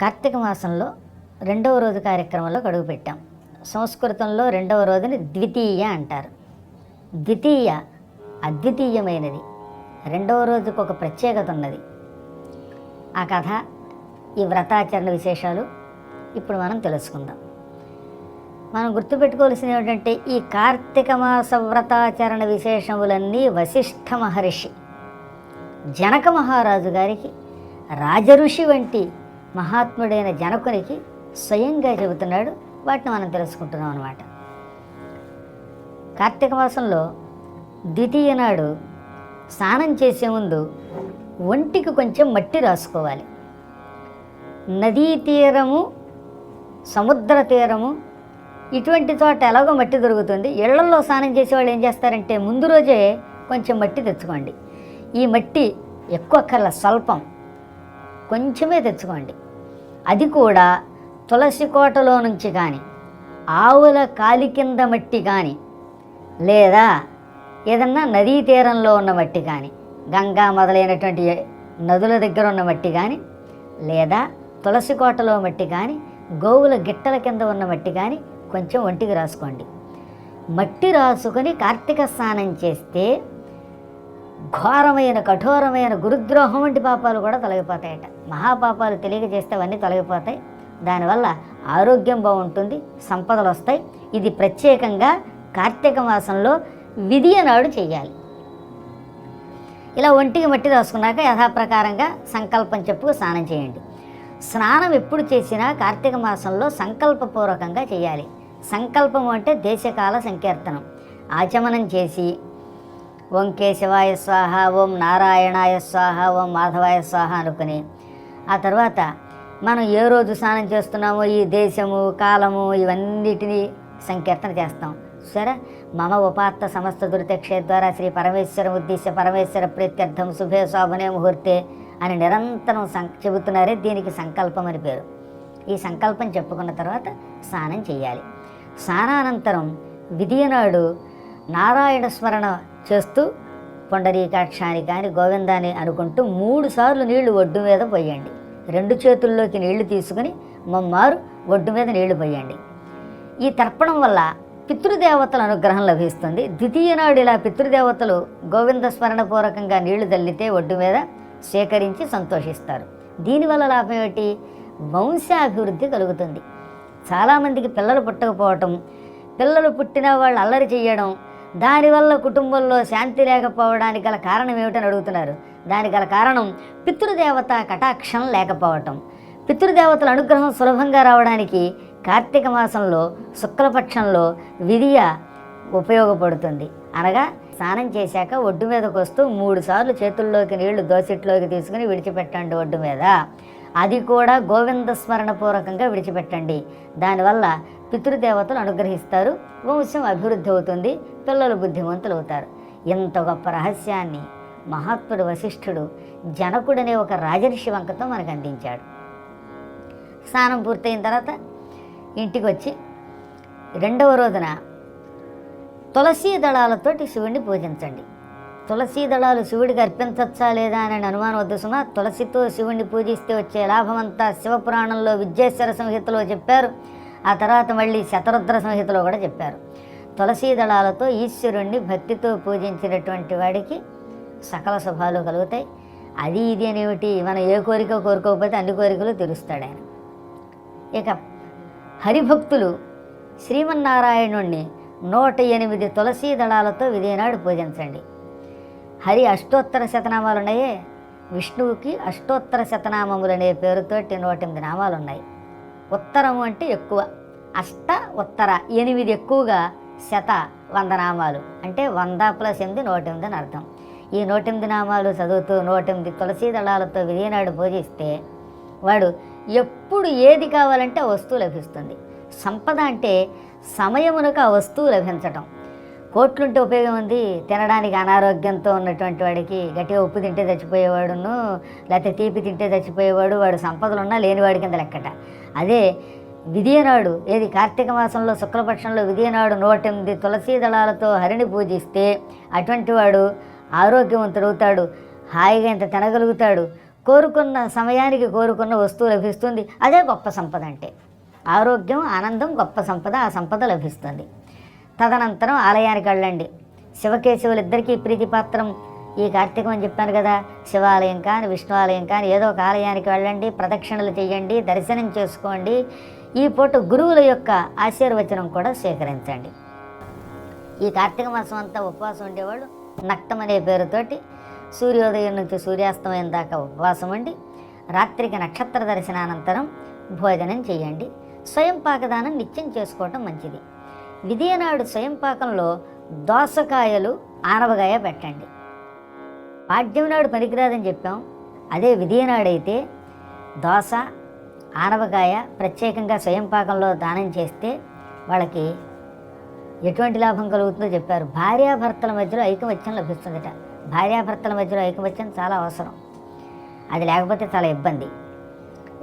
కార్తీక మాసంలో రెండవ రోజు కార్యక్రమంలో అడుగుపెట్టాం సంస్కృతంలో రెండవ రోజుని ద్వితీయ అంటారు. ద్వితీయ అద్వితీయమైనది. రెండవ రోజుకు ఒక ప్రత్యేకత ఉన్నది. ఆ కథ ఈ వ్రతాచరణ విశేషాలు ఇప్పుడు మనం తెలుసుకుందాం. మనం గుర్తుపెట్టుకోవాల్సింది ఏమిటంటే ఈ కార్తీక మాస వ్రతాచరణ విశేషములన్నీ వశిష్ఠ మహర్షి జనక మహారాజు గారికి రాజఋషి వంటి మహాత్ముడైన జనకునికి స్వయంగా చెబుతున్నాడు. వాటిని మనం తెలుసుకుంటున్నాం అనమాట కార్తీక మాసంలో ద్వితీయ నాడు స్నానం చేసే ముందు ఒంటికి కొంచెం మట్టి రాసుకోవాలి. నదీ తీరము సముద్ర తీరము ఇటువంటి చోట ఎలాగో మట్టి దొరుకుతుంది. ఇళ్ళలో స్నానం చేసేవాళ్ళు ఏం చేస్తారంటే ముందు రోజే కొంచెం మట్టి తెచ్చుకోండి. ఈ మట్టి ఎక్కువ కల స్వల్పం కొంచెమే తెచ్చుకోండి. అది కూడా తులసి కోటలో నుంచి కానీ ఆవుల కాలి కింద మట్టి కానీ లేదా ఏదన్నా నదీ తీరంలో ఉన్న మట్టి కానీ గంగా మొదలైనటువంటి నదుల దగ్గర ఉన్న మట్టి కానీ లేదా తులసి కోటలో మట్టి కానీ గోవుల గిట్టల కింద ఉన్న మట్టి కానీ కొంచెం ఒంటికి రాసుకోండి. మట్టి రాసుకొని కార్తీక స్నానం చేస్తే ఘోరమైన కఠోరమైన గురుద్రోహం వంటి పాపాలు కూడా తొలగిపోతాయట. మహాపాపాలు తెలియక చేస్తే అవన్నీ తొలగిపోతాయి. దానివల్ల ఆరోగ్యం బాగుంటుంది సంపదలు వస్తాయి. ఇది ప్రత్యేకంగా కార్తీక మాసంలో విధియ నాడు చేయాలి ఇలా ఒంటికి మట్టి రాసుకున్నాక యథాప్రకారంగా సంకల్పం చెప్పుకు స్నానం చేయండి. స్నానం ఎప్పుడు చేసినా కార్తీక మాసంలో సంకల్పపూర్వకంగా చేయాలి సంకల్పం అంటే దేశకాల సంకీర్తనం. ఆచమనం చేసి ఓం కేశవాయ స్వాహ ఓం నారాయణాయ స్వాహ ఓం మాధవాయ స్వాహ అనుకుని. ఆ తర్వాత మనం ఏ రోజు స్నానం చేస్తున్నామో ఈ దేశము కాలము ఇవన్నిటినీ సంకీర్తన చేస్తాం. సరే? మమ ఉపాత్త సమస్త దురితక్షే ద్వారా శ్రీ పరమేశ్వర ఉద్దేశ్య పరమేశ్వర ప్రీత్యర్థం శుభే శోభనే ముహూర్తే అని నిరంతరం సం చెబుతున్నారే దీనికి సంకల్పం అని పేరు. ఈ సంకల్పం చెప్పుకున్న తర్వాత స్నానం చేయాలి. స్నానానంతరం విధియనాడు నారాయణ స్మరణ చేస్తూ పొండరీకాక్షాని కానీ గోవిందాన్ని అనుకుంటూ మూడు సార్లు నీళ్ళు ఒడ్డు మీద పోయండి. రెండు చేతుల్లోకి నీళ్ళు తీసుకుని మమ్మారు ఒడ్డు మీద నీళ్ళు పోయండి. ఈ తర్పణం వల్ల పితృదేవతల అనుగ్రహం లభిస్తుంది. ద్వితీయ నాడు ఇలా పితృదేవతలు గోవింద స్మరణపూర్వకంగా నీళ్ళు తల్లితే ఒడ్డు మీద సేకరించి సంతోషిస్తారు. దీనివల్ల లాభం ఏమిటి? వంశాభివృద్ధి కలుగుతుంది. చాలామందికి పిల్లలు పుట్టకపోవటం పిల్లలు పుట్టిన వాళ్ళు అల్లరి చేయడం దానివల్ల కుటుంబంలో శాంతి లేకపోవడానికి గల కారణం ఏమిటని అడుగుతున్నారు. దానికి గల కారణం పితృదేవత కటాక్షం లేకపోవటం. పితృదేవతల అనుగ్రహం సులభంగా రావడానికి కార్తీక మాసంలో శుక్లపక్షంలో విధియ ఉపయోగపడుతుంది. అనగా స్నానం చేశాక ఒడ్డు మీదకి వస్తూ మూడు సార్లు చేతుల్లోకి నీళ్ళు దోసిట్లోకి తీసుకుని విడిచిపెట్టండి ఒడ్డు మీద. అది కూడా గోవింద స్మరణ పూర్వకంగా విడిచిపెట్టండి. దానివల్ల పితృదేవతలు అనుగ్రహిస్తారు. వంశం అభివృద్ధి అవుతుంది. పిల్లలు బుద్ధిమంతులు అవుతారు ఇంత గొప్ప రహస్యాన్ని! మహాత్ముడు వశిష్ఠుడు జనకుడనే ఒక రాజర్షి వంకతో మనకు అందించాడు. స్నానం పూర్తయిన తర్వాత ఇంటికి వచ్చి రెండవ రోజున తులసీ దళాలతోటి శివుడిని పూజించండి. తులసీ దళాలు శివుడికి అర్పించచ్చా లేదా అనే అనుమానం వద్దు సుమా తులసితో శివుడిని పూజిస్తే వచ్చే లాభమంతా శివపురాణంలో విద్యేశ్వర సంహితలో చెప్పారు. ఆ తర్వాత మళ్ళీ శతరుద్ర సంహితలో కూడా చెప్పారు. తులసీ దళాలతో ఈశ్వరుణ్ణి భక్తితో పూజించినటువంటి వాడికి సకల శుభాలు కలుగుతాయి. అది ఇది అనేమిటి? మనం ఏ కోరిక కోరుకోకపోతే అన్ని కోరికలు తీరుస్తాడు ఆయన. ఇక హరిభక్తులు శ్రీమన్నారాయణుణ్ణి నూట ఎనిమిది తులసీ దళాలతో విదేనాడు పూజించండి. హరి అష్టోత్తర శతనామాలు ఉన్నాయే విష్ణువుకి అష్టోత్తర శతనామములు అనే పేరుతోటి నూట ఎనిమిది నామాలు ఉన్నాయి ఉత్తరము అంటే ఎక్కువ. అష్ట ఉత్తర. ఎనిమిది ఎక్కువగా శత వంద నామాలు అంటే వంద ప్లస్ ఎనిమిది నూట ఎనిమిది అని అర్థం. ఈ నూట ఎనిమిది నామాలు చదువుతూ నూట ఎనిమిది తులసీ దళాలతో విధినాడు పూజిస్తే వాడు ఎప్పుడు ఏది కావాలంటే ఆ వస్తువు లభిస్తుంది. సంపద అంటే సమయమునకు ఆ వస్తువు లభించటం. కోట్లుంటే ఉపయోగం ఉంది. తినడానికి అనారోగ్యంతో ఉన్నటువంటి వాడికి గట్టిగా ఉప్పు తింటే చచ్చిపోయేవాడును లేకపోతే తీపి తింటే చచ్చిపోయేవాడు వాడు సంపదలు ఉన్నా లేనివాడి కింద లెక్కట. అదే విధియనాడు ఏది కార్తీక మాసంలో శుక్లపక్షంలో విధియనాడు నూట ఎనిమిది తులసీ దళాలతో హరిని పూజిస్తే అటువంటి వాడు ఆరోగ్యవంతుడవుతాడు హాయిగా ఇంత తినగలుగుతాడు. కోరుకున్న సమయానికి కోరుకున్న వస్తువు లభిస్తుంది. అదే గొప్ప సంపద అంటే ఆరోగ్యం ఆనందం గొప్ప సంపద ఆ సంపద లభిస్తుంది. తదనంతరం ఆలయానికి వెళ్ళండి. శివకేశవులిద్దరికీ ప్రీతిపాత్రం. ఈ కార్తీకం అని చెప్పాను కదా శివాలయం కానీ విష్ణు ఆలయం కానీ ఏదో ఒక ఆలయానికి వెళ్ళండి ప్రదక్షిణలు చేయండి దర్శనం చేసుకోండి. ఈ పూట గురువుల యొక్క ఆశీర్వచనం కూడా స్వీకరించండి. ఈ కార్తీక మాసం అంతా ఉపవాసం ఉండేవాళ్ళు. నక్తం అనే పేరుతోటి సూర్యోదయం నుంచి సూర్యాస్తమయం దాకా ఉపవాసం ఉండి రాత్రికి నక్షత్ర దర్శనానంతరం భోజనం చేయండి. స్వయం పాకదానం నిత్యం చేసుకోవటం మంచిది. విధియనాడు స్వయం పాకంలో దోసకాయలు ఆనవగాయ పెట్టండి. పాడ్యం నాడు పనికిరాదని చెప్పాం. అదే విధియనాడైతే దోస ఆనవకాయ ప్రత్యేకంగా స్వయం పాకంలో దానం చేస్తే వాళ్ళకి ఎటువంటి లాభం కలుగుతుందో చెప్పారు. భార్యాభర్తల మధ్యలో ఐకమత్యం లభిస్తుందట. భార్యాభర్తల మధ్యలో ఐకమత్యం చాలా అవసరం. అది లేకపోతే చాలా ఇబ్బంది.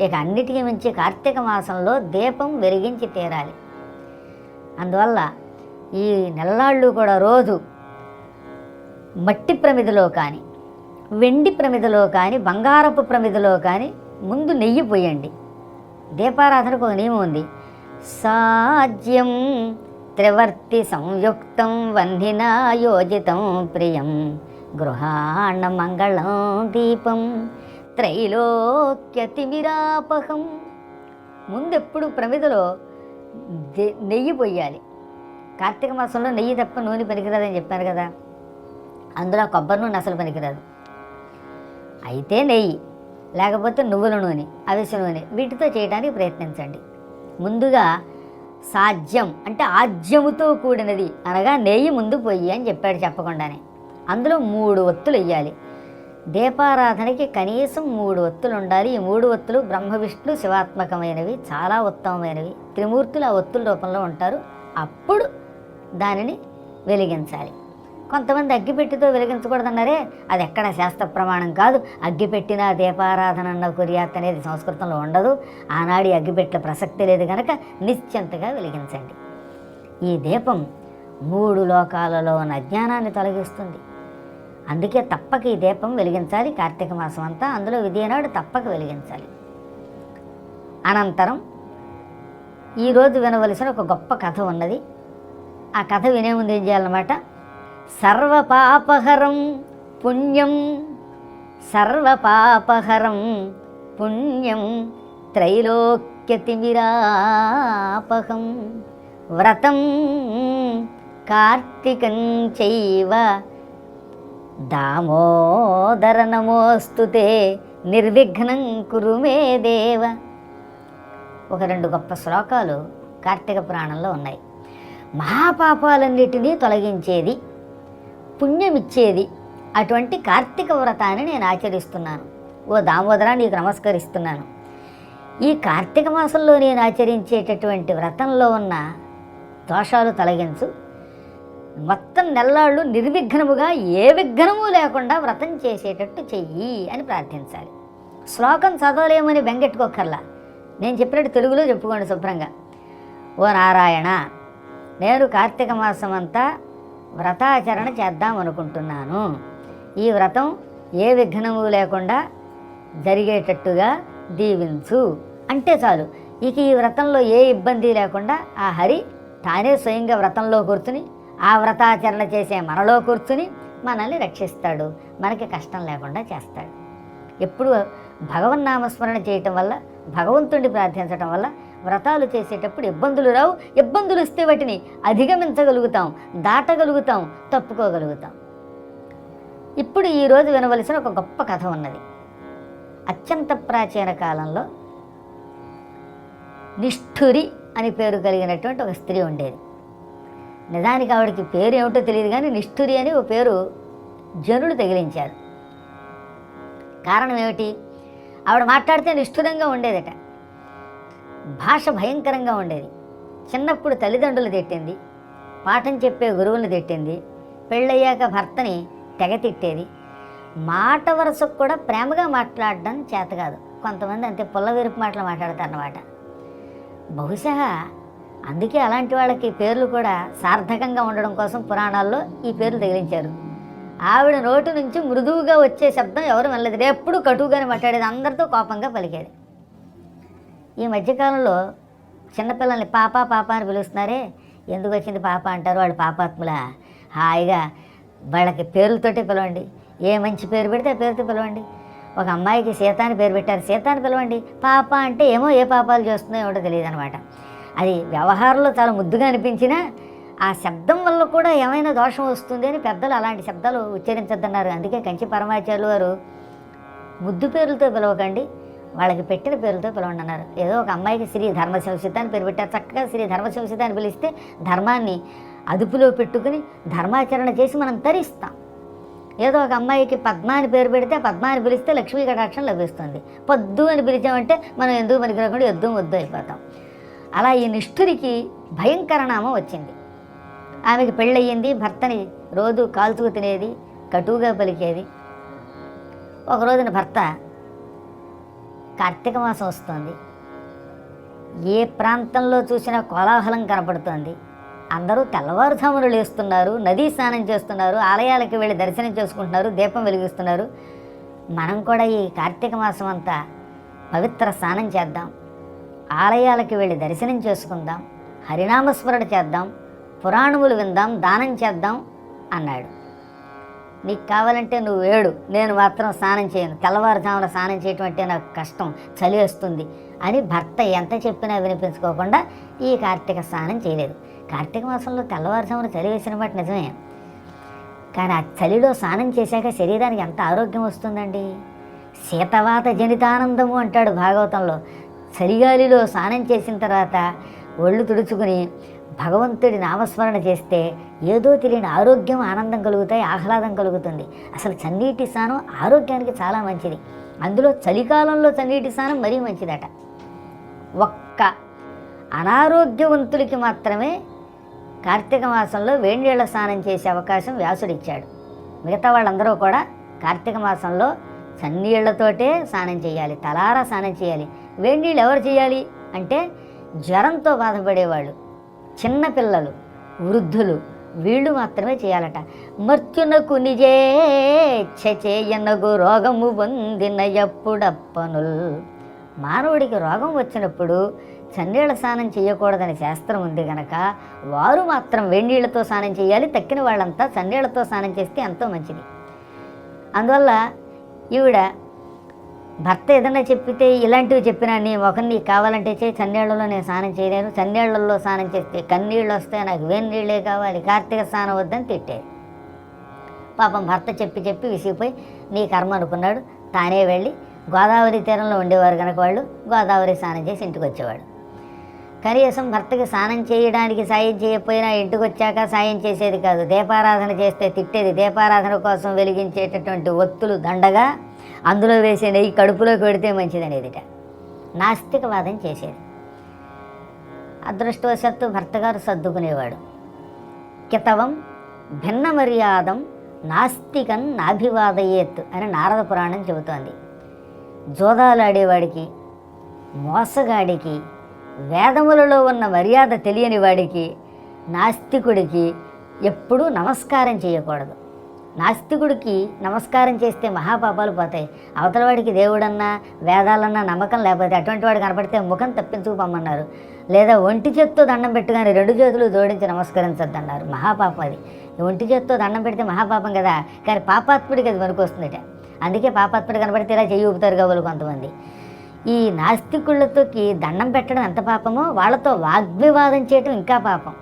ఇక అన్నిటికీ మించి కార్తీక మాసంలో దీపం వెలిగించి తీరాలి. అందువల్ల ఈ నెల్లాళ్ళు కూడా రోజు మట్టి ప్రమిదలో కానీ వెండి ప్రమిదలో కానీ బంగారపు ప్రమిదలో కానీ ముందు నెయ్యి పోయండి. దీపారాధనకు ఒక నియమం ఉంది. సాధ్యం త్రివర్తి సంయుక్తం వంధిన యోజితం ప్రియం గృహాణ మంగళం దీపం త్రైలోక్యతిమిరాపహం ముందెప్పుడు ప్రమిదలో నెయ్యి పొయ్యాలి కార్తీక మాసంలో నెయ్యి తప్ప నూనె పనికిరాదని చెప్పాను కదా. అందులో కొబ్బరి నూనె అసలు పనికిరాదు. అయితే నెయ్యి లేకపోతే నువ్వుల నూనె అవిసె నూనె వీటితో చేయడానికి ప్రయత్నించండి. ముందుగా సాధ్యం అంటే ఆజ్యముతో కూడినది అనగా నెయ్యి ముందు పొయ్యి అని చెప్పాడు చెప్పకుండానే. అందులో మూడు ఒత్తులు వెయ్యాలి దీపారాధనకి కనీసం మూడు ఒత్తులు ఉండాలి ఈ మూడు ఒత్తులు బ్రహ్మ విష్ణు శివాత్మకమైనవి చాలా ఉత్తమమైనవి. త్రిమూర్తులు ఆ ఒత్తుల రూపంలో ఉంటారు. అప్పుడు దానిని వెలిగించాలి. కొంతమంది అగ్గిపెట్టితో వెలిగించకూడదన్నారే అది ఎక్కడ శాస్త్ర ప్రమాణం కాదు. అగ్గిపెట్టిన దీపారాధన అన్న కురియాత్ అనేది సంస్కృతంలో ఉండదు. ఆనాడి అగ్గిపెట్ల ప్రసక్తి లేదు కనుక నిశ్చింతగా వెలిగించండి. ఈ దీపం మూడు లోకాలలో ఉన్న అజ్ఞానాన్ని తొలగిస్తుంది. అందుకే తప్పక ఈ దీపం వెలిగించాలి. కార్తీక మాసం అంతా అందులో విధియనాడు తప్పక వెలిగించాలి. అనంతరం ఈరోజు వినవలసిన ఒక గొప్ప కథ ఉన్నది. ఆ కథ వినే ముందు ఏం చేయాలన్నమాట? సర్వపాపహరం పుణ్యం సర్వపాపహరం పుణ్యం త్రైలోక్యతిమిరాపహం వ్రతం కార్తీకం చైవ దామోదర నమోస్తుతే నిర్విఘ్నం కురుమే దేవ. ఒక రెండు గొప్ప శ్లోకాలు కార్తీక పురాణంలో ఉన్నాయి. మహాపాపాలన్నిటినీ తొలగించేది పుణ్యమిచ్చేది అటువంటి కార్తీక వ్రతాన్ని నేను ఆచరిస్తున్నాను. ఓ దామోదర నీకు నమస్కరిస్తున్నాను. ఈ కార్తీక మాసంలో నేను ఆచరించేటటువంటి వ్రతంలో ఉన్న దోషాలు తొలగించు మొత్తం నెల్లాళ్ళు నిర్విఘ్నముగా ఏ విఘ్నము లేకుండా వ్రతం చేసేటట్టు చెయ్యి అని ప్రార్థించాలి. శ్లోకం చదవలేమని బెంగెట్టుకోకర్లా నేను చెప్పినట్టు తెలుగులో చెప్పుకోండి శుభ్రంగా. ఓ నారాయణ నేను కార్తీక మాసం అంతా వ్రతాచరణ చేద్దాం అనుకుంటున్నాను. ఈ వ్రతం ఏ విఘ్నము లేకుండా జరిగేటట్టుగా దీవించు. అంటే చాలు. ఇక ఈ వ్రతంలో ఏ ఇబ్బంది లేకుండా ఆ హరి తానే స్వయంగా వ్రతంలో కూర్చుని ఆ వ్రతాచరణ చేసే మనలో కూర్చుని మనల్ని రక్షిస్తాడు. మనకి కష్టం లేకుండా చేస్తాడు. ఎప్పుడు భగవన్నామస్మరణ చేయటం వల్ల భగవంతుడిని ప్రార్థించటం వల్ల వ్రతాలు చేసేటప్పుడు ఇబ్బందులు రావు. ఇబ్బందులు వస్తే వాటిని అధిగమించగలుగుతాం దాటగలుగుతాం తప్పుకోగలుగుతాం. ఇప్పుడు ఈరోజు వినవలసిన ఒక గొప్ప కథ ఉన్నది. అత్యంత ప్రాచీన కాలంలో నిష్ఠురి అని పేరు కలిగినటువంటి ఒక స్త్రీ ఉండేది. నిజానికి ఆవిడకి పేరు ఏమిటో తెలియదు కానీ నిష్ఠురి అని ఒక పేరు జనులు తగిలించారు. కారణం ఏమిటి? ఆవిడ మాట్లాడితే నిష్ఠురంగా ఉండేదట. భాష భయంకరంగా ఉండేది. చిన్నప్పుడు తల్లిదండ్రులు తిట్టింది పాఠం చెప్పే గురువుని తిట్టింది పెళ్ళయ్యాక భర్తని తెగ తిట్టేది. మాట వరుసకు కూడా ప్రేమగా మాట్లాడడం చేత కాదు. కొంతమంది అంతే పుల్ల విరుపు మాటలు మాట్లాడతారన్నమాట. బహుశా అందుకే అలాంటి వాళ్ళకి పేర్లు కూడా సార్థకంగా ఉండడం కోసం పురాణాల్లో ఈ పేర్లు తగిలించారు. ఆవిడ నోటి నుంచి మృదువుగా వచ్చే శబ్దం ఎవరు వినలేదు. ఎప్పుడు కటువుగానే మాట్లాడేది అందరితో కోపంగా పలికేది. ఈ మధ్యకాలంలో చిన్నపిల్లల్ని పాప పాప అని పిలుస్తున్నారే. ఎందుకు వచ్చింది పాప అంటారు వాళ్ళు పాపాత్ముల? హాయిగా వాళ్ళకి పేర్లతోటే పిలవండి. ఏ మంచి పేరు పెడితే ఆ పేరుతో పిలవండి. ఒక అమ్మాయికి సీత అని పేరు పెట్టారు. సీత అని పిలవండి. పాప అంటే ఏమో ఏ పాపాలు చేస్తుందో ఏమిటో తెలియదు అనమాట అది వ్యవహారంలో చాలా ముద్దుగా అనిపించినా ఆ శబ్దం వల్ల కూడా ఏమైనా దోషం వస్తుంది అని పెద్దలు అలాంటి శబ్దాలు ఉచ్చరించద్దన్నారు. అందుకే కంచి పరమాచార్యులు వారు ముద్దు పేర్లతో పిలవకండి వాళ్ళకి పెట్టిన పేరుతో పిలవండి అన్నారు ఏదో ఒక అమ్మాయికి శ్రీ ధర్మశంసిత అని పేరు పెట్టారు. చక్కగా శ్రీ ధర్మశంసిత అని పిలిస్తే ధర్మాన్ని అదుపులో పెట్టుకుని ధర్మాచరణ చేసి మనం తరిస్తాం. ఏదో ఒక అమ్మాయికి పద్మ అని పేరు పెడితే పద్మ అని పిలిస్తే లక్ష్మీ కటాక్షం లభిస్తుంది. పొద్దు అని పిలిచామంటే మనం ఎందుకు పనికిరాకుండా ఎద్దు వద్దు అయిపోతాం. అలా ఈ నిష్ఠురికి భయంకర నామం వచ్చింది. ఆమెకి పెళ్ళయ్యింది భర్తని రోజు కాల్చుకు తినేది కటువుగా పలికేది. ఒక రోజున భర్త కార్తీక మాసం వస్తుంది. ఏ ప్రాంతంలో చూసినా కోలాహలం కనపడుతోంది. అందరూ తెల్లవారుజాములు లేస్తున్నారు నదీ స్నానం చేస్తున్నారు ఆలయాలకు వెళ్ళి దర్శనం చేసుకుంటున్నారు దీపం వెలిగిస్తున్నారు. మనం కూడా ఈ కార్తీక మాసం అంతా పవిత్ర స్నానం చేద్దాం. ఆలయాలకు వెళ్ళి దర్శనం చేసుకుందాం హరినామస్మరణ చేద్దాం పురాణములు విందాం దానం చేద్దాం అన్నాడు. నీకు కావాలంటే నువ్వు ఏడు నేను మాత్రం స్నానం చేయను. తెల్లవారుజామున స్నానం చేయటం అంటే నాకు కష్టం చలి వస్తుంది అని భర్త ఎంత చెప్పినా వినిపించుకోకుండా ఈ కార్తీక స్నానం చేయలేదు. కార్తీక మాసంలో తెల్లవారుజామున చలి వేసిన మాట నిజమే. కానీ ఆ చలిలో స్నానం చేశాక శరీరానికి ఎంత ఆరోగ్యం వస్తుందండి? శీతవాత జనితానందము అంటాడు భాగవతంలో. చలిగాలిలో స్నానం చేసిన తర్వాత ఒళ్ళు తుడుచుకుని భగవంతుడి నామస్మరణ చేస్తే ఏదో తెలియని ఆరోగ్యం ఆనందం కలుగుతాయి ఆహ్లాదం కలుగుతుంది. అసలు చన్నీటి స్నానం ఆరోగ్యానికి చాలా మంచిది. అందులో చలికాలంలో చన్నీటి స్నానం మరీ మంచిదట. ఒక్క అనారోగ్యవంతులకి మాత్రమే కార్తీక మాసంలో వేడినీళ్ళ స్నానం చేసే అవకాశం వ్యాసుడిచ్చాడు మిగతా వాళ్ళందరూ కూడా కార్తీక మాసంలో చన్నీళ్ళతోటే స్నానం చేయాలి తలారా స్నానం చేయాలి. వేడినీళ్ళు ఎవరు చేయాలి అంటే జ్వరంతో బాధపడేవాళ్ళు. చిన్నపిల్లలు వృద్ధులు వీళ్ళు మాత్రమే చేయాలట. మర్త్యునకు నిజే చేయనగు రోగము పొందిన ఎప్పుడప్పనుల్. మానవుడికి రోగం వచ్చినప్పుడు చన్నీళ్ళ స్నానం చేయకూడదని శాస్త్రం ఉంది కనుక వారు మాత్రం వేడినీళ్ళతో స్నానం చేయాలి తక్కిన వాళ్ళంతా చన్నీళ్ళతో స్నానం చేస్తే ఎంతో మంచిది. అందువల్ల ఈవిడ భర్త ఏదైనా చెప్పితే ఇలాంటివి చెప్పినా నీ ఒకరిని కావాలంటే చేయి. చన్నీళ్ళలో నేను స్నానం చేయలేను. చన్నీళ్ళల్లో స్నానం చేస్తే కన్నీళ్ళు వస్తాయి. నాకు వేడి నీళ్ళే కావాలి. కార్తీక స్నానం వద్దని తిట్టేది పాపం భర్త చెప్పి చెప్పి విసిగిపోయి నీ కర్మ అనుకున్నాడు. తానే వెళ్ళి గోదావరి తీరంలో ఉండేవారు కనుక వాళ్ళు. గోదావరి స్నానం చేసి ఇంటికి వచ్చేవాడు కనీసం భర్తకి స్నానం చేయడానికి సాయం చేయకపోయినా ఇంటికి వచ్చాక సాయం చేసేది కాదు. దీపారాధన చేస్తే తిట్టేది. దీపారాధన కోసం వెలిగించేటటువంటి ఒత్తులు దండగా అందులో వేసే నెయ్యి కడుపులోకి పెడితే మంచిదనేదిట. నాస్తికవాదం చేసేది. అదృష్టవశాత్తు భర్తగారు సర్దుకునేవాడు. కితవం భిన్న మర్యాదం నాస్తికం నాభివాదయేత్ అని నారద పురాణం చెబుతోంది. జోదాలాడేవాడికి మోసగాడికి వేదములలో ఉన్న మర్యాద తెలియని వాడికి నాస్తికుడికి ఎప్పుడూ నమస్కారం చేయకూడదు. నాస్తికుడికి నమస్కారం చేస్తే మహాపాపాలు పోతాయి. అవతల వాడికి దేవుడన్నా వేదాలన్నా నమ్మకం లేకపోతే అటువంటి వాడు కనపడితే ముఖం తప్పించుకుపోమన్నారు. లేదా ఒంటి చేత్తో దండం పెట్టుకొని రెండు చేతులు జోడించి నమస్కరించొద్దన్నారు. మహాపాపం అది. ఒంటి చేత్తో దండం పెడితే మహాపాపం కదా. కానీ పాపాత్ముడికి అది వస్తుందట. అందుకే పాపాత్ముడు కనపడితే ఇలా చెయ్యి ఊపుతారు కాబోలు కొంతమంది. ఈ నాస్తికులతోకి దండం పెట్టడం ఎంత పాపమో వాళ్ళతో వాగ్వివాదం చేయటం ఇంకా పాపం.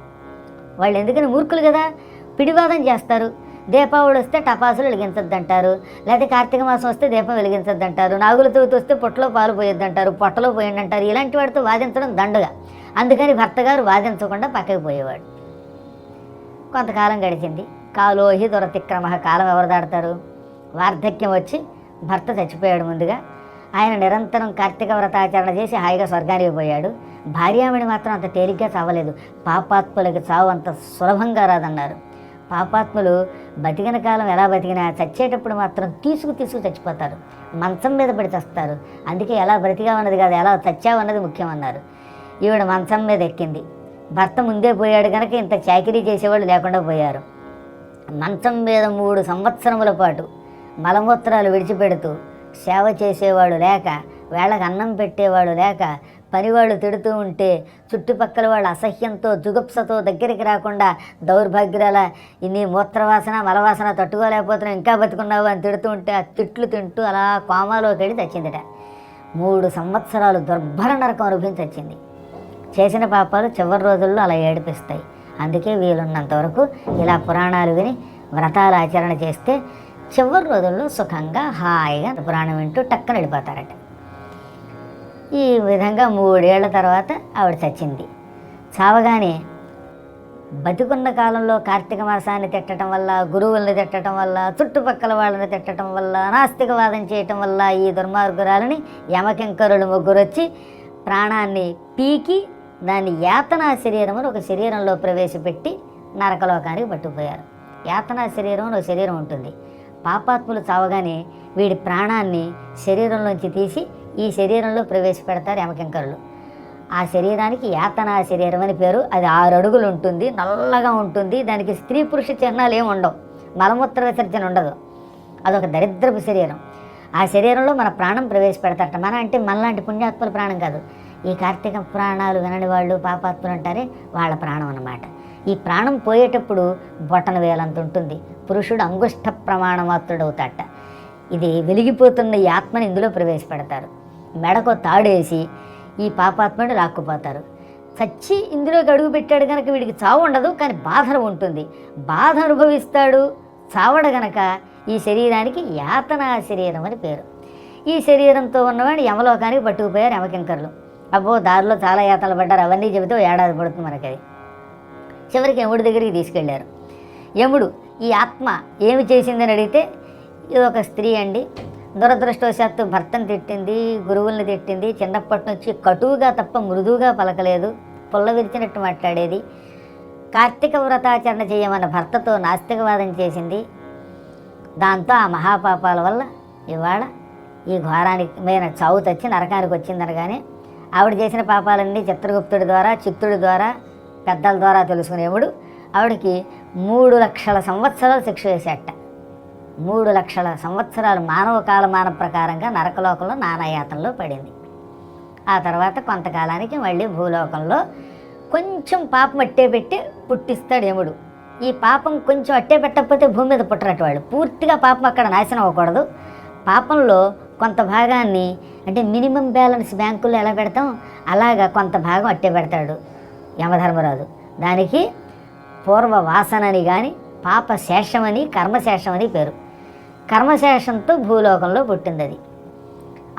వాళ్ళు ఎందుకని మూర్ఖులు కదా? పిడివాదం చేస్తారు. దీపావళి వస్తే టపాసులు వెలిగించద్దంటారు. లేదా కార్తీక మాసం వస్తే దీపం వెలిగించద్దంటారు. నాగుల చవితి వస్తే పొట్టలో పాలు పోయొద్దంటారు. పొట్టలో పోయండి అంటారు ఇలాంటి వాడితో వాదించడం దండగా. అందుకని భర్త గారు వాదించకుండా పక్కకి పోయేవాడు. కొంతకాలం గడిచింది. కాలోహి దురతిక్రమ కాలం ఎవరు దాడతారు? వార్ధక్యం వచ్చి భర్త చచ్చిపోయాడు ముందుగా. ఆయన నిరంతరం కార్తీక వ్రతాచరణ చేసి హాయిగా స్వర్గానికి పోయాడు. భార్యామణి మాత్రం అంత తేలిగ్గా చావలేదు. పాపాత్ములకు చావు అంత సులభంగా రాదన్నారు. పాపాత్ములు బతికిన కాలం ఎలా బతికినా చచ్చేటప్పుడు మాత్రం తీసుకు తీసుకు చచ్చిపోతారు. మంచం మీద పడి చస్తారు. అందుకే ఎలా బ్రతిగా ఉన్నది కాదు ఎలా చచ్చావు అన్నది ముఖ్యమన్నారు. ఈవిడ మంచం మీద ఎక్కింది. భర్త ముందే పోయాడు కనుక ఇంత చాకరీ చేసేవాళ్ళు లేకుండా పోయారు. మంచం మీద మూడు సంవత్సరముల పాటు మలమూత్రాలు విడిచిపెడుతూ సేవ చేసేవాడు లేక వేళకు అన్నం పెట్టేవాడు లేక పనివాళ్ళు తిడుతూ ఉంటే చుట్టుపక్కల వాళ్ళు అసహ్యంతో జుగుప్సతో దగ్గరికి రాకుండా దౌర్భాగ్యాల ఇన్ని మూత్రవాసన మలవాసన తట్టుకోలేకపోతున్నావు ఇంకా బతుకున్నావు అని తిడుతూ ఉంటే ఆ తిట్లు తింటూ అలా కోమాలోకి వెళ్ళి చచ్చిందిట. మూడు సంవత్సరాలు దుర్భర నరకం అనుభవించి వచ్చింది చేసిన పాపాలు చివరి రోజుల్లో అలా ఏడిపిస్తాయి. అందుకే వీలున్నంత వరకు ఇలా పురాణాలు విని వ్రతాలు ఆచరణ చేస్తే చివరి రోజుల్లో సుఖంగా హాయిగా పురాణం వింటూ టక్కన వెళ్ళిపోతారట. ఈ విధంగా మూడేళ్ళ తర్వాత ఆవిడ చచ్చింది. చావగానే బతికున్న కాలంలో కార్తీక మాసాన్ని తిట్టడం వల్ల గురువుల్ని తిట్టడం వల్ల చుట్టుపక్కల వాళ్ళని తిట్టడం వల్ల నాస్తికవాదం చేయటం వల్ల ఈ దుర్మార్గురాలని యమకింకరులు ముగ్గురు వచ్చి ప్రాణాన్ని పీకి దాన్ని యాతనా శరీరం ఒక శరీరంలో ప్రవేశపెట్టి నరకలోకానికి పట్టుకుపోయారు. యాతనా శరీరం అని ఒక శరీరం ఉంటుంది. పాపాత్ములు చావగానే వీడి ప్రాణాన్ని శరీరంలోంచి తీసి ఈ శరీరంలో ప్రవేశపెడతారు యమకింకరులు. ఆ శరీరానికి యాతనా శరీరం అని పేరు. అది ఆరు అడుగులు ఉంటుంది నల్లగా ఉంటుంది. దానికి స్త్రీ పురుష చిహ్నాలు ఏమి ఉండవు. మలమూత్ర విసర్జన ఉండదు. అదొక దరిద్రపు శరీరం. ఆ శరీరంలో మన ప్రాణం ప్రవేశపెడతారట. మన అంటే మనలాంటి పుణ్యాత్ముల ప్రాణం కాదు. ఈ కార్తీక పురాణాలు వినని వాళ్ళు పాపాత్ములు అంటారే వాళ్ళ ప్రాణం అన్నమాట. ఈ ప్రాణం పోయేటప్పుడు బొటన వేలంత ఉంటుంది. పురుషుడు అంగుష్ట ప్రమాణమాత్రుడవుతాట ఇది వెలిగిపోతున్న ఈ ఆత్మని ఇందులో ప్రవేశపెడతారు. మెడకో తాడేసి ఈ పాపాత్మని లాక్కుపోతారు. చచ్చి ఇందులోకి అడుగు పెట్టాడు కనుక వీడికి చావు ఉండదు కానీ బాధ ఉంటుంది. బాధ అనుభవిస్తాడు చావడ గనక ఈ శరీరానికి యాతనా శరీరం అని పేరు. ఈ శరీరంతో ఉన్నవాడు యమలోకానికి పట్టుకుపోయారు యమకింకర్లు. అబ్బో దారిలో చాలా యాతనలు పడ్డారు. అవన్నీ చెబితే ఏడాది పడుతుంది మనకి అది చివరికి యముడి దగ్గరికి తీసుకెళ్ళారు. యముడు ఈ ఆత్మ ఏమి చేసిందని అడిగితే ఇది ఒక స్త్రీ అండి. దురదృష్టవశాత్తు భర్తను తిట్టింది గురువుల్ని తిట్టింది. చిన్నప్పటి నుంచి కటువుగా తప్ప మృదువుగా పలకలేదు. పుల్ల విరిచినట్టు మాట్లాడేది. కార్తీక వ్రతాచరణ చేయమన్న భర్తతో నాస్తికవాదం చేసింది. దాంతో ఆ మహాపాపాల వల్ల ఇవాళ ఈ ఘోరానికి మీద చావు తెచ్చి నరకానికి వచ్చిందనగానే ఆవిడ చేసిన పాపాలన్నీ చిత్రగుప్తుడి ద్వారా చిత్తుడి ద్వారా పెద్దల ద్వారా తెలుసుకునేవాడు. ఆవిడకి మూడు లక్షల సంవత్సరాలు శిక్ష వేసేట. మూడు లక్షల సంవత్సరాలు మానవ కాలమాన ప్రకారంగా నరకలోకంలో నానాయాతంలో పడింది. ఆ తర్వాత కొంతకాలానికి మళ్ళీ భూలోకంలో కొంచెం పాపం అట్టే పెట్టి పుట్టిస్తాడు యముడు. ఈ పాపం కొంచెం అట్టే పెట్టకపోతే భూమి మీద పుట్టరట వాళ్ళు పూర్తిగా పాపం అక్కడ నాశనం అవ్వకూడదు. పాపంలో కొంత భాగాన్ని అంటే మినిమం బ్యాలెన్స్ బ్యాంకుల్లో ఎలా పెడతాం అలాగా కొంత భాగం అట్టే పెడతాడు. యమధర్మరాజు. దానికి పూర్వ వాసనని కానీ పాప శేషమని కర్మశేషమని పేరు. కర్మశేషంతో భూలోకంలో పుట్టింది అది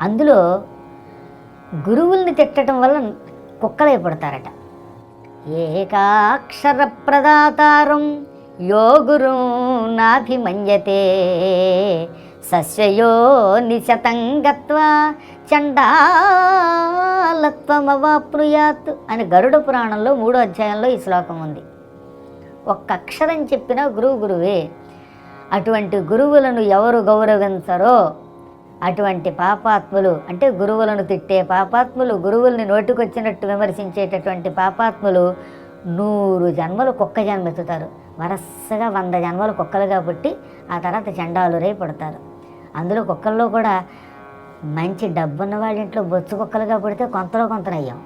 అందులో గురువుల్ని తిట్టడం వల్ల కుక్కలై పుడతారట. ఏకాక్షర ప్రదాతారం యో గురు నాభిమన్యతే. సస్యయో నిశతం గత్వా చండాలత్వమవాప్నుయాత్ అని గరుడ పురాణంలో మూడో అధ్యాయంలో ఈ శ్లోకం ఉంది. ఒక్క అక్షరం చెప్పిన గురువు గురువే. అటువంటి గురువులను ఎవరు గౌరవించరో? అటువంటి పాపాత్ములు అంటే గురువులను తిట్టే పాపాత్ములు గురువుల్ని నోటికొచ్చినట్టు విమర్శించేటటువంటి పాపాత్ములు నూరు జన్మలు కుక్క జన్మెత్తుతారు. వరసగా వంద జన్మలు కుక్కలుగా పుట్టి ఆ తర్వాత చండాలురై పుడతారు. అందులో కుక్కల్లో కూడా మంచి డబ్బున్న వాళ్ళ ఇంట్లో బొచ్చు కుక్కలుగా పుడితే కొంతలో కొంతనయ్యాం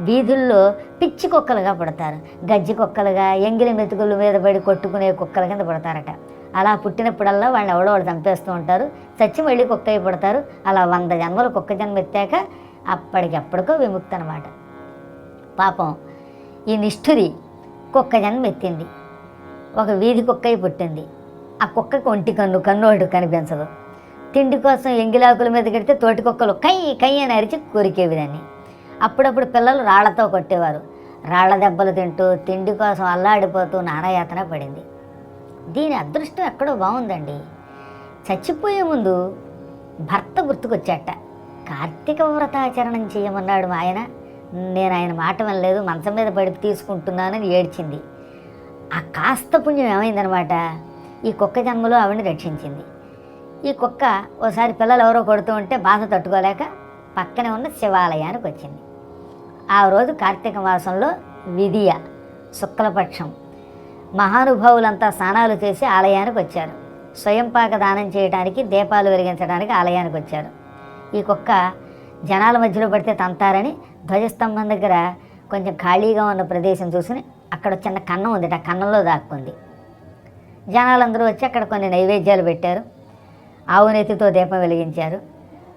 వీధుల్లో పిచ్చి కుక్కలుగా పుడతారు. గజ్జి కుక్కలుగా ఎంగిలి మెతుకుల మీద పడి కొట్టుకునే కుక్కల కింద పుడతారట. అలా పుట్టినప్పుడల్లా వాళ్ళని ఎవడో వాళ్ళు చంపేస్తూ ఉంటారు. చచ్చి మళ్ళీ కుక్క అయి పుడతారు. అలా వంద జన్మలు కుక్క జన్మ ఎత్తాక అప్పటికెప్పటికో విముక్తి అనమాట పాపం ఈ నిష్ఠురి కుక్క జన్మ ఎత్తింది. ఒక వీధి కుక్క అయి పుట్టింది. ఆ కుక్కకి ఒంటి కన్ను కన్నోడు కనిపించదు. తిండి కోసం ఎంగిలాకుల మీద కడితే తోటి కుక్కలు కై కై అని అరిచి కొరికేవి దాన్ని అప్పుడప్పుడు పిల్లలు రాళ్ళతో కొట్టేవారు. రాళ్ళ దెబ్బలు తింటూ తిండి కోసం అల్లాడిపోతూ నానాయాతన పడింది. దీని అదృష్టం ఎక్కడో బాగుందండి. చచ్చిపోయే ముందు భర్త గుర్తుకొచ్చాట. కార్తీక వ్రతాచరణం చేయమన్నాడు మా ఆయన. నేను ఆయన మాట వినలేదు మంచం మీద పడి తీసుకుంటున్నానని ఏడ్చింది. ఆ కాస్త పుణ్యం ఏమైందనమాట? ఈ కుక్క జన్మలో ఆవిడని రక్షించింది. ఈ కుక్క ఓసారి పిల్లలు ఎవరో కొడుతూ ఉంటే బాధ తట్టుకోలేక పక్కనే ఉన్న శివాలయానికి వచ్చింది. ఆ రోజు కార్తీక మాసంలో విధియ శుక్లపక్షం మహానుభావులంతా స్నానాలు చేసి ఆలయానికి వచ్చారు. స్వయంపాక దానం చేయడానికి దీపాలు వెలిగించడానికి ఆలయానికి వచ్చారు. ఈ కుక్క జనాల మధ్యలో పడితే తంతారని ధ్వజస్తంభం దగ్గర కొంచెం ఖాళీగా ఉన్న ప్రదేశం చూసుకుని అక్కడ చిన్న కన్నం ఉంది ఆ కన్నంలో దాక్కుంది. జనాలందరూ వచ్చి అక్కడ కొన్ని నైవేద్యాలు పెట్టారు. ఆవునెత్తితో దీపం వెలిగించారు.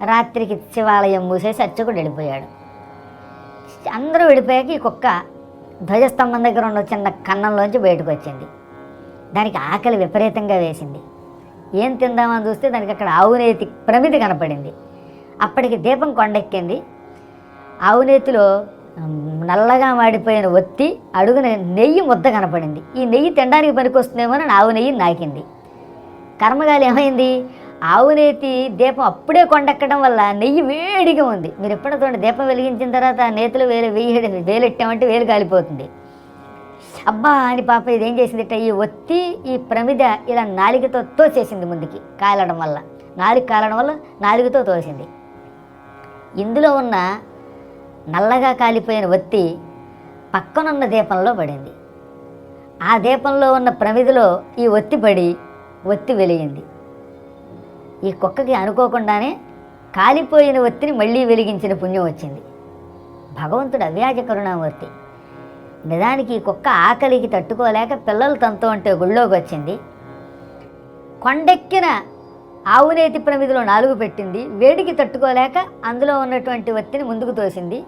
రాత్రికి శివాలయం మూసేసి అర్చకుడు వెళ్ళిపోయాడు. అందరూ వెళ్ళిపోయాక ఈ కుక్క ధ్వజస్తంభం దగ్గర ఉన్న చిన్న కన్నంలోంచి బయటకు వచ్చింది. దానికి ఆకలి విపరీతంగా వేసింది. ఏం తిందామని చూస్తే దానికి అక్కడ ఆవునేతి ప్రమిది కనపడింది. అప్పటికి దీపం కొండెక్కింది. ఆవునేతిలో నల్లగా మాడిపోయిన ఒత్తి అడుగున నెయ్యి ముద్ద కనపడింది. ఈ నెయ్యి తినడానికి పనికొస్తుందేమో ఆవు నెయ్యి నాకింది. కర్మగాలి ఏమైంది? ఆవు నేతి దీపం అప్పుడే కొండెక్కడం వల్ల నెయ్యి వేడిగా ఉంది. మీరు ఎప్పుడో చూడండి దీపం వెలిగించిన తర్వాత ఆ నేతిలో వేలు వేయడం వేలెట్టామంటే వేలు కాలిపోతుంది. అబ్బా అని పాప ఇదేం చేసిందిట? ఈ ఒత్తి ఈ ప్రమిద ఇలా నాలికతో తోసేసింది ముందుకి కాలడం వల్ల. నాలుగు కాలడం వల్ల నాలుగుతో తోసింది. ఇందులో ఉన్న నల్లగా కాలిపోయిన ఒత్తి పక్కనున్న దీపంలో పడింది. ఆ దీపంలో ఉన్న ప్రమిదిలో ఈ ఒత్తి పడి ఒత్తి వెలిగింది. ఈ కుక్కకి అనుకోకుండానే కాలిపోయిన ఒత్తిని మళ్ళీ వెలిగించిన పుణ్యం వచ్చింది. భగవంతుడు అవ్యాజ కరుణామూర్తి. నిజానికి ఈ కుక్క ఆకలికి తట్టుకోలేక పిల్లలు తనతో ఉంటే గుళ్ళోకి వచ్చింది. కొండెక్కిన ఆవునేతి ప్రమిదిలో నాలుగు పెట్టింది. వేడికి తట్టుకోలేక అందులో ఉన్నటువంటి ఒత్తిని ముందుకు తోసింది.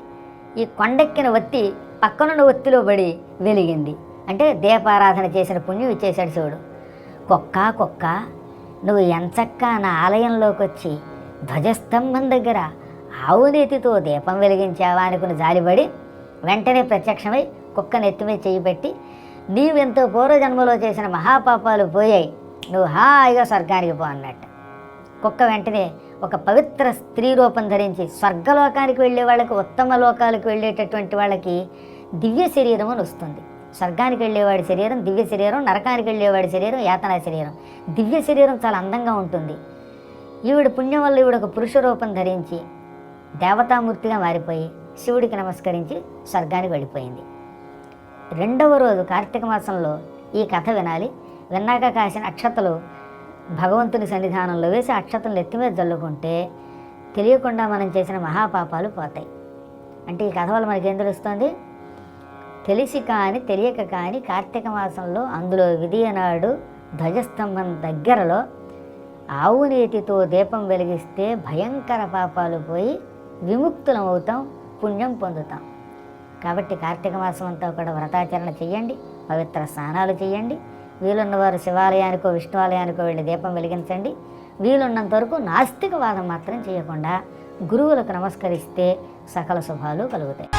ఈ కొండెక్కిన ఒత్తి పక్కనున్న ఒత్తిలో పడి వెలిగింది. అంటే దీపారాధన చేసిన పుణ్యం ఇచ్చేశాడు శివుడు. కుక్క కుక్క నువ్వు ఎంచక్క నా ఆలయంలోకి వచ్చి ధ్వజస్తంభం దగ్గర ఆవునేతితో దీపం వెలిగించావా అనుకుని జాలిపడి వెంటనే ప్రత్యక్షమై కుక్క నెత్తి మీద చేయి పెట్టి నీవెంతో పూర్వజన్మలో చేసిన మహాపాపాలు పోయాయి నువ్వు హాయిగా స్వర్గానికి పో అన్నట్టు. కుక్క వెంటనే ఒక పవిత్ర స్త్రీ రూపం ధరించి స్వర్గలోకానికి వెళ్ళే వాళ్ళకి ఉత్తమ లోకాలకు వెళ్ళేటటువంటి వాళ్ళకి దివ్య శరీరం అని వస్తుంది. స్వర్గానికి వెళ్ళేవాడి శరీరం దివ్య శరీరం నరకానికి వెళ్ళేవాడి శరీరం యాతనా శరీరం. దివ్య శరీరం చాలా అందంగా ఉంటుంది. ఈవిడ పుణ్యం వల్ల ఈవిడ ఒక పురుష రూపం ధరించి దేవతామూర్తిగా మారిపోయి శివుడికి నమస్కరించి స్వర్గానికి వెళ్ళిపోయింది. రెండవ రోజు కార్తీక మాసంలో ఈ కథ వినాలి. విన్నాక కాసిన అక్షతలు భగవంతుని సన్నిధానంలో వేసి అక్షతలు ఎత్తి మీద చల్లుకుంటే తెలియకుండా మనం చేసిన మహాపాపాలు పోతాయి. అంటే ఈ కథ వల్ల మనకేం తెలుస్తుంది? తెలిసి కానీ తెలియక కానీ కార్తీక మాసంలో అందులో విధియనాడు ధ్వజస్తంభం దగ్గరలో ఆవు నీతితో దీపం వెలిగిస్తే భయంకర పాపాలు పోయి విముక్తులం అవుతాం పుణ్యం పొందుతాం. కాబట్టి కార్తీక మాసం అంతా కూడా వ్రతాచరణ చేయండి పవిత్ర స్నానాలు చేయండి వీలున్నవారు శివాలయానికో విష్ణువాలయానికో వెళ్ళి దీపం వెలిగించండి. వీలున్నంత వరకు నాస్తికవాదం మాత్రం చేయకుండా గురువులకు నమస్కరిస్తే సకల శుభాలు కలుగుతాయి.